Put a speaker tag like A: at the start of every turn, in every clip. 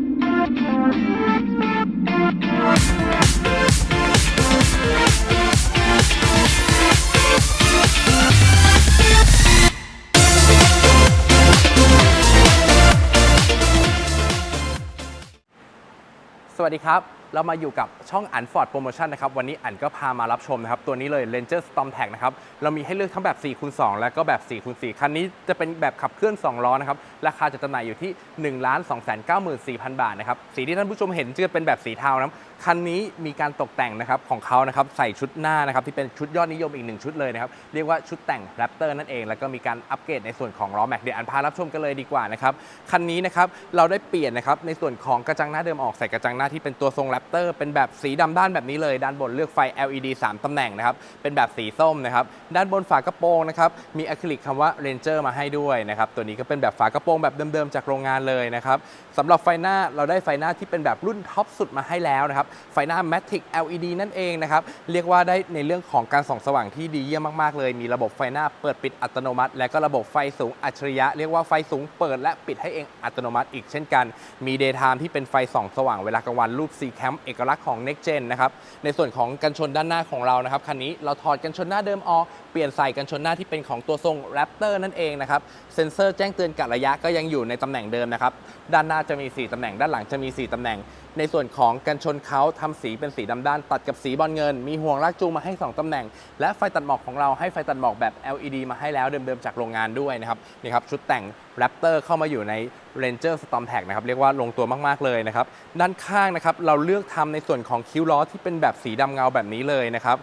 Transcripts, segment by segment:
A: สวัสดีครับ เรามาอยู่กับช่องอันฟอร์ดโปรโมชั่นนะครับ วันนี้อันก็พามารับชมนะครับ ตัวนี้เลย Ranger Storm Tag นะครับ เรามีให้เลือกทั้งแบบ4คูณ2แล้วก็แบบ4คูณ4คันนี้จะเป็นแบบขับเคลื่อน 2 ล้อนะครับ ราคาจะจำหน่ายอยู่ที่ 1 2 9 4 0 0 0 บาทนะครับ สีที่ท่านผู้ชมเห็นจะเป็นแบบสีเทานะครับ คันนี้มีการตกแต่งนะครับของเขานะครับใส่ชุดหน้านะครับที่เป็นชุดยอดนิยมอีกหนึ่งชุดเลยนะครับเรียกว่าชุดแต่งแรปเตอร์นั่นเอง แล้วก็มีการอัปเกรดในส่วนของล้อแม็กเดี๋ยวอันพารับชมกันเลยดีกว่านะครับคันนี้นะครับเราได้เปลี่ยนนะครับในส่วนของกระจังหน้าเดิมออกใส่กระจังหน้าที่เป็นตัวทรงแรปเตอร์เป็นแบบสีดำด้านแบบนี้เลย ด้านบนเลือกไฟ LED 3ตำแหน่งนะครับ เป็นแบบสีส้มนะครับ ด้านบนฝากระโปรงนะครับ มีอะคริลิกคำว่า Ranger มาให้ด้วยนะครับ ตัวนี้ก็เป็นแบบฝากระโปรงแบบเดิมๆจากโรงงานเลยนะครับสำหรับไฟหน้าเราได้ไฟหน้าที่เป็นแบบรุ่นท็อปสุดมาให้แล้วนะครับ ไฟหน้า Matic LED นั่นเองนะครับ เรียกว่าได้ในเรื่องของการส่องสว่างที่ดีเยี่ยมมากๆเลย มีระบบไฟหน้าเปิดปิดอัตโนมัติ และก็ระบบไฟสูงอัจฉริยะ เรียกว่าไฟสูงเปิดและปิดให้เองอัตโนมัติอีกเช่นกัน มี Daytime ที่เป็นไฟส่องสว่างเวลากลางวันรูป C Cam เอกลักษณ์ของ Next Gen นะครับในส่วนของกันชนด้านหน้าของเรานะครับคันนี้เราถอดกันชนหน้าเดิมออกเปลี่ยนใส่กันชนหน้าที่เป็นของตัวทรง Raptor นั่นเองนะครับเซ็นเซอร์แจ้งเตือนกะระยะก็ยังอยู่ในตำแหน่งเดิมนะครับด้านหน้าจะมี 4ตำแหน่งด้านหลังจะมี 4ตำแหน่งในส่วนของกันชนเขาทำสีเป็นสีดำด้าน ตัดกับสีบอลเงิน มีห่วงลากจูงมาให้ 2ตำแหน่ง และไฟตัดหมอกของเราให้ไฟตัดหมอกแบบ LED มาให้แล้วเดิมๆจากโรงงานด้วยนะครับนี่ครับชุดแต่ง Raptor เข้ามาอยู่ใน Ranger Storm Tag นะครับเรียกว่าลงตัวมากๆเลยนะครับด้านข้างนะครับเราเลือกทำในส่วนของคิ้วล้อที่เป็นแบบสีดำเงาแบบนี้เลยนะครับ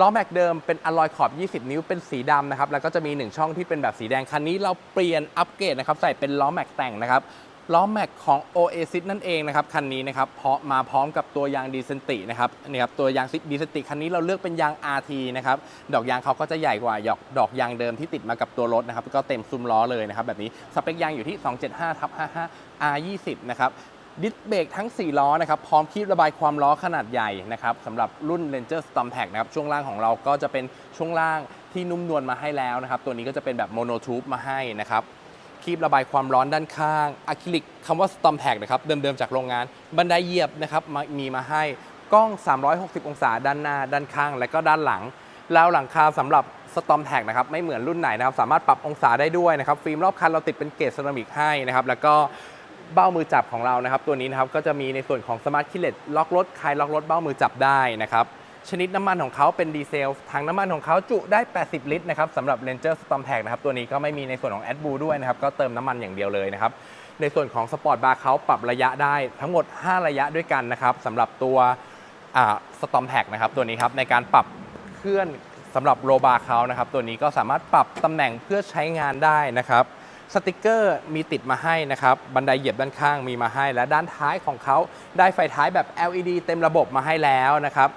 A: ล้อแม็กเดิมเป็นอลลอยขอบ 20 นิ้วเป็นสีดำนะครับ แล้วก็จะมี 1 ช่องที่เป็นแบบสีแดง คันนี้เราเปลี่ยนอัปเกรดนะครับ ใส่เป็นล้อแม็กแต่งนะครับ ล้อแม็กของ Oasis นั่นเองนะครับคันนี้นะครับเพราะมาพร้อมกับตัวยางดีเซนตินะครับนี่ครับตัวยางดีเซนติคันนี้เราเลือกเป็นยาง RT นะครับดอกยางเขาก็จะใหญ่กว่าดอกดอกยางเดิมที่ติดมากับตัวรถนะครับก็เต็มซุ้มล้อเลยนะครับแบบนี้สเปคยางอยู่ที่ 275ทับ55 R20 นะครับดิสเบรกทั้ง 4 ล้อนะครับพร้อมคีบระบายความล้อขนาดใหญ่นะครับสำหรับรุ่น Ranger Storm Tag นะครับช่วงล่างของเราก็จะเป็นช่วงล่างที่นุ่มนวลมาให้แล้วนะครับตัวนี้ก็จะเป็นแบบโมโนทูบมาให้นะครับ คีบระบายความร้อนด้านข้างอะคริลิกคำว่า Storm Tag นะครับเดิมๆจากโรงงาน บันไดเหยียบนะครับมีมาให้กล้อง 360 องศาด้านหน้า ด้านข้าง และก็ด้านหลังแล้วหลังคาสำหรับ Storm Tag นะครับไม่เหมือนรุ่นไหนนะครับสามารถปรับองศาได้ด้วยนะครับฟิล์มรอบคันเราติดเป็นเกรดเซรามิกให้นะครับแล้วก็เบ้ามือจับของเรานะครับ ตัวนี้นะครับก็จะมีในส่วนของสมาร์ทคิเลตล็อกรถคลายล็อกรถเบ้ามือจับได้นะครับ ชนิดน้ำมันของเขาเป็นดีเซลถังน้ำมันของเขาจุได้ 80 ลิตรนะครับสำหรับ Ranger Storm Tag นะครับตัวนี้ก็ไม่มีในส่วนของ a d b l u ด้วยนะครับก็เติมน้ำมันอย่างเดียวเลยนะครับในส่วนของสปอร์ตบาร์เขาปรับระยะได้ทั้งหมด 5 ระยะด้วยกันนะครับสำหรับตัวสตอมแท็กนะครับตัวนี้ครับในการปรับเคลื่อนสำหรับโรบาร์เขานะครับตัวนี้ก็สามารถปรับตำแหน่งเพื่อใช้งานได้นะครับสติกเกอร์มีติดมาให้นะครับบันไดเหยียบด้านข้างมีมาให้ และด้านท้ายของเขาได้ไฟท้ายแบบ LED เต็มระบบมาให้แล้วนะครับ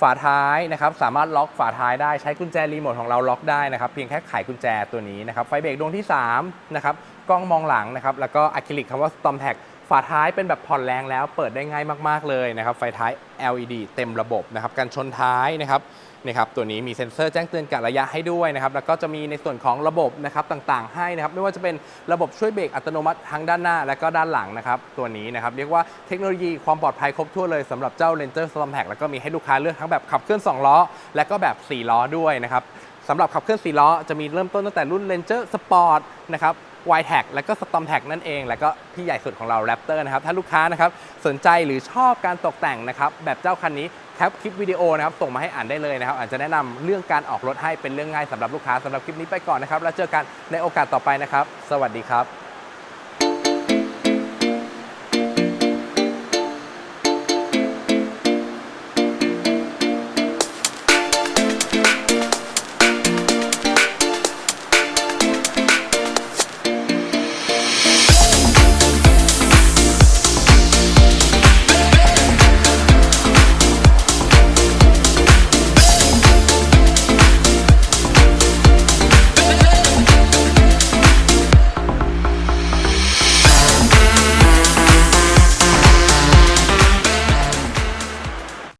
A: ฝาท้ายนะครับสามารถล็อกฝาท้ายได้ใช้กุญแจรีโมทของเราล็อกได้นะครับเพียงแค่ไขกุญแจตัวนี้นะครับไฟเบรกดวงที่3นะครับกล้องมองหลังนะครับแล้วก็อะคริลิกคำว่า Storm Tag ฝาท้ายเป็นแบบผ่อนแรงแล้วเปิดได้ง่ายมาก ๆ เลยนะครับ ไฟท้าย LED เต็มระบบนะครับการชนท้ายนะครับนี่ครับตัวนี้มีเซ็นเซอร์แจ้งเตือนกะระยะให้ด้วยนะครับแล้วก็จะมีในส่วนของระบบนะครับต่างๆ ให้นะครับไม่ว่าจะเป็นระบบช่วยเบรกอัตโนมัติทั้งด้านหน้า และก็ด้านหลังนะครับตัวนี้นะครับเรียกว่าเทคโนโลยีความปลอดภัยครบถ้วนเลยสำหรับเจ้า Ranger Storm Tag แล้วก็มีให้ลูกค้าเลือกทั้งแบบขับเคลื่อน 2 ล้อ และก็แบบ 4 ล้อด้วยนะครับ สำหรับขับเคลื่อน4ล้อจะมีเริ่มต้นตั้งแต่รุ่น Ranger Sport นะครับ y t a g แล้วก็ Storm Tag นั่นเอง แล้วก็ที่ใหญ่สุดของเรา Raptor นะครับ ถ้าลูกค้านะครับสนใจหรือชอบการตกแต่งนะครับ แบบเจ้าคันนี้แคปคลิปวิดีโอนะครับ ส่งมาให้อ่านได้เลยนะครับ อาจจะแนะนำเรื่องการออกรถให้เป็นเรื่องง่ายสำหรับลูกค้าสำหรับคลิปนี้ไปก่อนนะครับ แล้วเจอกันในโอกาสต่อไปนะครับ สวัสดีครับ